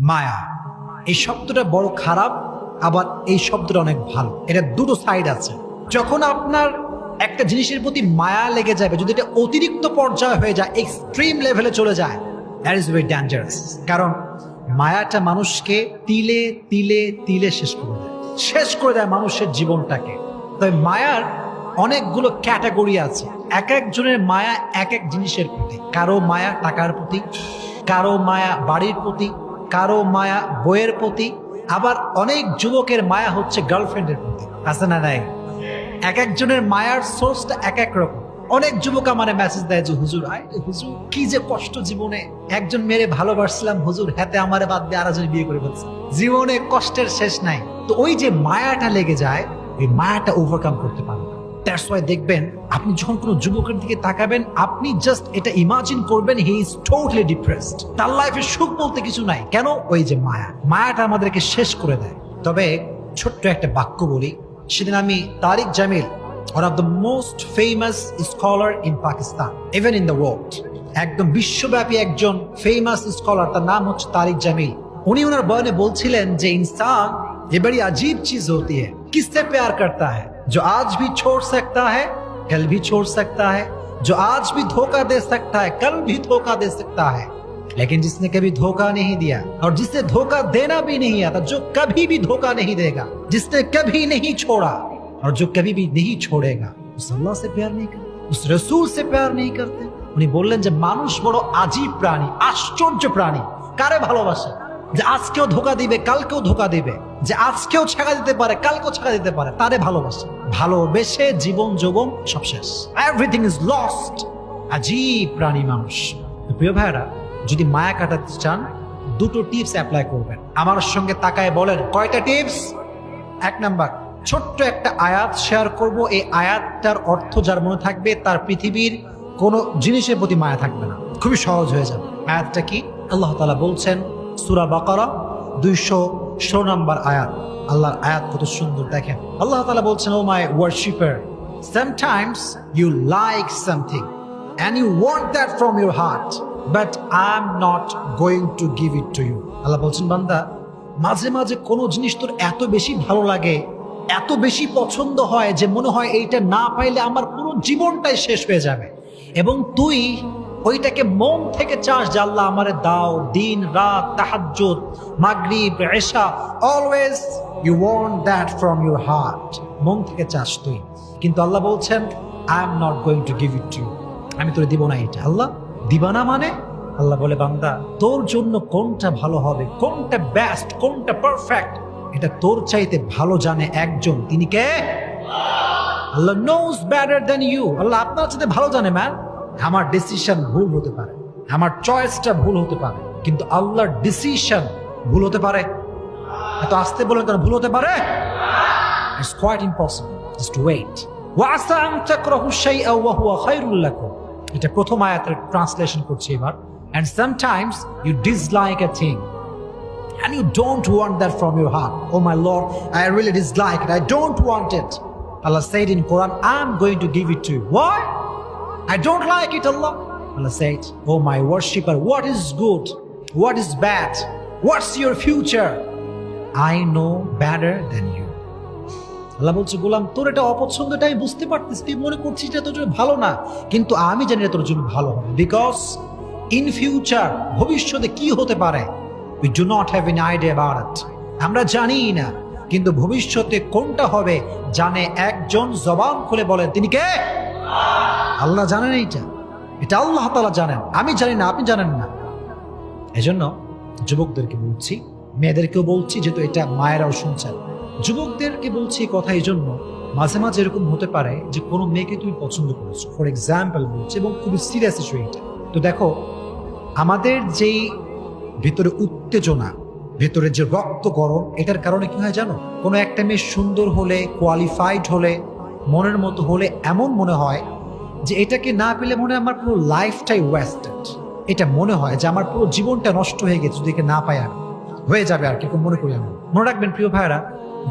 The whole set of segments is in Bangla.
মায়া। এই শব্দটা বড় খারাপ, আবার এই শব্দটা অনেক ভালো। এটা দুটো সাইড আছে। যখন আপনার একটা জিনিসের প্রতি মায়া লেগে যাবে, যদি এটা অতিরিক্ত পর্যায়ে হয়ে যায় এক্সট্রিম লেভেলে চলে যায় দ্যাট ইজ ভেরি ডেঞ্জারাস কারণ মায়াটা মানুষকে তিলে তিলে তিলে শেষ করে দেয়। শেষ করে দেয় মানুষের জীবনটাকে। তবে মায়ার অনেকগুলো ক্যাটাগরি আছে। এক একজনের মায়া এক এক জিনিসের প্রতি। কারও মায়া টাকার প্রতি, কারও মায়া বাড়ির প্রতি কারও মায়া বইয়ের প্রতি, আবার অনেক যুবকের মায়া হচ্ছে গার্লফ্রেন্ডের প্রতি। আছে না নাই? এক একজনের মায়ার সোর্সটা এক এক রকম। অনেক যুবক আমার মেসেজ দেয় যে, হুজুর রে হুজুর, কি যে কষ্ট জীবনে একজন মেরে ভালোবাসছিলাম হুজুর, হাতে আমারে বাদ দিয়ে আরেকজন বিয়ে করে ফেলছে। জীবনে কষ্টের শেষ নাই। তো ওই যে মায়াটা লেগে যায় ওই মায়াটা ওভারকাম করতে পারে না। দ্যাটস ওয়াই দেখবেন, আপনি যখন কোনো যুবকের দিকে তাকাবেন, আপনি জাস্ট এটা ইমাজিন করবেন হি ইজ টোটালি ডিপ্রেসড তার লাইফে সুখ বলতে কিছু নাই। কেন? ওই যে মায়া। মায়াটা আমাদেরকে শেষ করে দেয়। তবে ছোট্ট একটা বাক্য বলি। সেদিন আমি Tariq Jameel one of the most famous scholar in Pakistan even in the world একদম বিশ্বব্যাপী একজন ফেমাস স্কলার তার নাম হচ্ছে তারিক জামিল। উনি ওনার বয়নে বলছিলেন যে, ইনসান এবারই আজিব চিজ হতি হ্যাঁ কিসে প্যার করতা হ্যাঁ जो आज भी छोड़ सकता है कल भी छोड़ सकता है जो आज भी धोखा दे सकता है कल भी धोखा दे सकता है लेकिन जिसने कभी धोखा नहीं दिया और जिसे धोखा देना भी नहीं आता जो कभी भी धोखा नहीं देगा जिसने कभी नहीं छोड़ा और जो कभी भी नहीं छोड़ेगा उस अल्लाह से प्यार नहीं करते उस रसूल से प्यार नहीं करते উনি বললেন যে মানুষ বড় আজীব প্রাণী আশ্চর্য প্রাণী কারে ভালোবাসে যে আজকেও ধোকা দিবে, কালকেও ধোকা দিবে। যে আজকেও ছাকা দিতে পারে, কালকেও ছাকা দিতে পারে, তারে ভালোবাসে। ভালোবেসে জীবন যৌবন সব শেষ। এভরিথিং ইজ লস্ট আজীব প্রাণী মানুষ। প্রিয় ভাইরা যদি মায়া কাটাতে চান, দুটো টিপস অ্যাপ্লাই করবেন। আমার সঙ্গে তাকায় বলেন, কয়টা টিপস এক নাম্বার, ছোট্ট একটা আয়াত শেয়ার করব। এই আয়াতটার অর্থ যার মনে থাকবে, তার পৃথিবীর কোনো জিনিসের প্রতি মায়া থাকবে না। খুবই সহজ হয়ে যাবে। আয়াতটা কি? আল্লাহ তালা বলছেন সুরা বাকারা দুইশো ষোলো নম্বর আয়াত। আল্লাহর আয়াত কত সুন্দর, দেখেন। আল্লাহ তালা বলছেন, O my worshipper sometimes you like something and you want that from your heart, but I'm not going to give it to you. Allah বলছেন, বান্দা, মাঝে মাঝে কোনো জিনিস তোর এত বেশি ভালো লাগে, এত বেশি পছন্দ হয় যে মনে হয় এইটা না পাইলে আমার পুরো জীবনটাই শেষ হয়ে যাবে এবং তুই ওইটাকে মন থেকে চাস যে আল্লাহ আমারে দাও, দিন, রাত, তাহাজ্জুদ, মাগরিব, এশা always you want that from your heart মন থেকে চাস তুই। কিন্তু আল্লাহ বলছেন I am not going to give it to আমি তোরে দিব না এটা। আল্লাহ, দিবা না মানে? আল্লাহ বলে, বান্দা, তোর জন্য কোনটা ভালো হবে? কোনটা বেস্ট কোনটা পারফেক্ট এটা তোর চাইতে ভালো জানে একজন। তিনি কে? আল্লাহ নোজ বেটার দেন ইউ আল্লাহ আপনার চাইতে ভালো জানে ম্যান আমার ডিসিশন ভুল হতে পারে আমার চয়েসটা ভুল হতে পারে কিন্তু আল্লাহর ডিসিশন ভুল হতে পারে এত আসতে বলেন কেন ভুল হতে পারে it's quite impossible just wait ওয়াসা আন তাকরাহু শাইআ ওয়া হুয়া খায়রুল লাকুম এটা প্রথম আয়াতের ট্রান্সলেশন করছি এবার and sometimes you dislike a thing and you don't want that from your heart. Oh my Lord, I really dislike it. I don't want it. Allah said in Quran, I'm going to give it to you. Why? I don't like it, Allah. Allah said, Oh my worshipper, what is good? What is bad? What's your future? I know better than you. Allah বলছে গোলাম তোর এটা অপছন্দ আমি বুঝতে পারতিস তুই মনে করছিস এটা তোর জন্য ভালো না কিন্তু আমি জানি এটা তোর জন্য ভালো হবে বিকজ ইন ফিউচার ভবিষ্যতে কি হতে পারে we do not have an idea about আমরা জানি না কিন্তু ভবিষ্যতে কোনটা হবে জানে একজন জবান খুলে বলেন তিনি কে আল্লাহ জানেন এইটা। এটা আল্লাহ তাআলা জানেন। আমি জানি না, আপনি জানেন না। এজন্য যুবকদেরকে বলছি, মেয়েদেরকেও বলছি যেহেতু এটা মায়েরাও শুনছেন। যুবকদেরকে বলছি এই কথা এই জন্য মাঝে মাঝে এরকম হতে পারে যে কোনো মেয়েকে তুমি পছন্দ করেছ। ফর এক্সাম্পল বলছি, এবং খুবই সিরিয়াস ইস্যু এটা তো দেখো, আমাদের যেই ভেতরে উত্তেজনা, ভেতরে যে রক্ত গরম এটার কারণে কি হয় জানো? কোনো একটা মেয়ে সুন্দর হলে কোয়ালিফাইড হলে মনের মতো হলে এমন মনে হয় যে এটাকে না পেলে মনে হয় আমার পুরো লাইফটাই ওয়েস্টেড এটা মনে হয় যে আমার পুরো জীবনটা নষ্ট হয়ে গেছে, যদি একে না পাই আর হয়ে যাবে আর কি মনে করি আমি। মনে রাখবেন, প্রিয় ভাইরা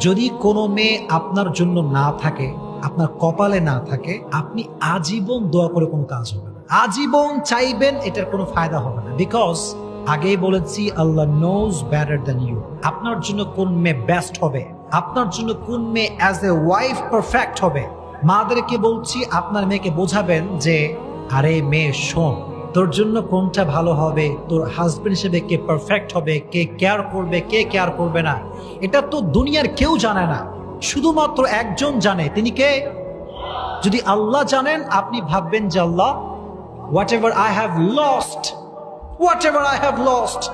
যদি কোনো মেয়ে আপনার জন্য না থাকে, আপনার কপালে না থাকে, আপনি আজীবন দোয়া করে কোনো কাজ হবে না। আজীবন চাইবেন এটার কোনো ফায়দা হবে না। বিকজ আগেই বলেছি, আল্লাহ নোজ ব্যাটার দ্যান ইউ আপনার জন্য কোন মেয়ে বেস্ট হবে? আপনার জন্য কোন মেয়ে অ্যাজ এ ওয়াইফ পারফেক্ট হবে? মাদেরকে বলছি, আপনার মেয়েকে বোঝাবেন যে, আরে মেয়ে, শোন, তোর জন্য কোনটা ভালো হবে? তোর হাজবেন্ড হিসেবে কে পারফেক্ট হবে? কে কেয়ার করবে? কে কেয়ার করবে না? এটা তো দুনিয়ার কেউ জানে না। শুধুমাত্র একজন জানে। তিনি কে? যদি আল্লাহ জানেন, আপনি ভাববেন যে আল্লাহ whatever I have lost whatever I have lost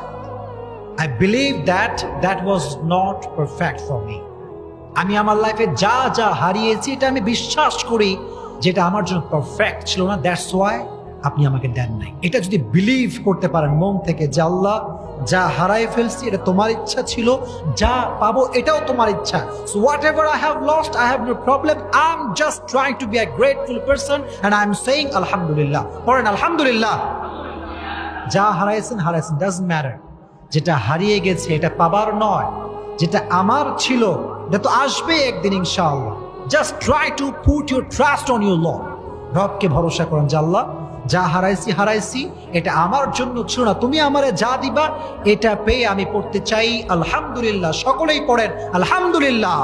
I believe that that was not perfect for me আমি আমার লাইফে যা যা হারিয়েছি, এটা আমি বিশ্বাস করি যেটা আমার জন্য পারফেক্ট ছিল না। দ্যাটস ওয়াই আপনি আমাকে দেন নাই। এটা যদি বিলিভ করতে পারেন মন থেকে যে আল্লাহ যা হারাই ফেলছি, এটা তোমার ইচ্ছা ছিল, যা পাবো এটাও তোমার ইচ্ছা। So whatever I have lost I have no problem I am just trying to be a grateful person and I am saying আলহামদুলিল্লাহ পড়েন আলহামদুলিল্লাহ যা হারাইছেন হারাইছেন ডাজন্ট ম্যাটার যেটা হারিয়ে গেছে, এটা পাবার নয়। যেটা আমার ছিল, এটা তো আসবে একদিন ইনশাআল্লাহ। Just try to put your trust on your Lord রবকে ভরসা করেন জাল্লাহ যা হারাইছি হারাইছি, এটা আমার জন্য ছিল না। তুমি আমারে যা দিবা, এটা পেয়ে আমি পড়তে চাই। আলহামদুলিল্লাহ, সকলেই পড়েন, আলহামদুলিল্লাহ।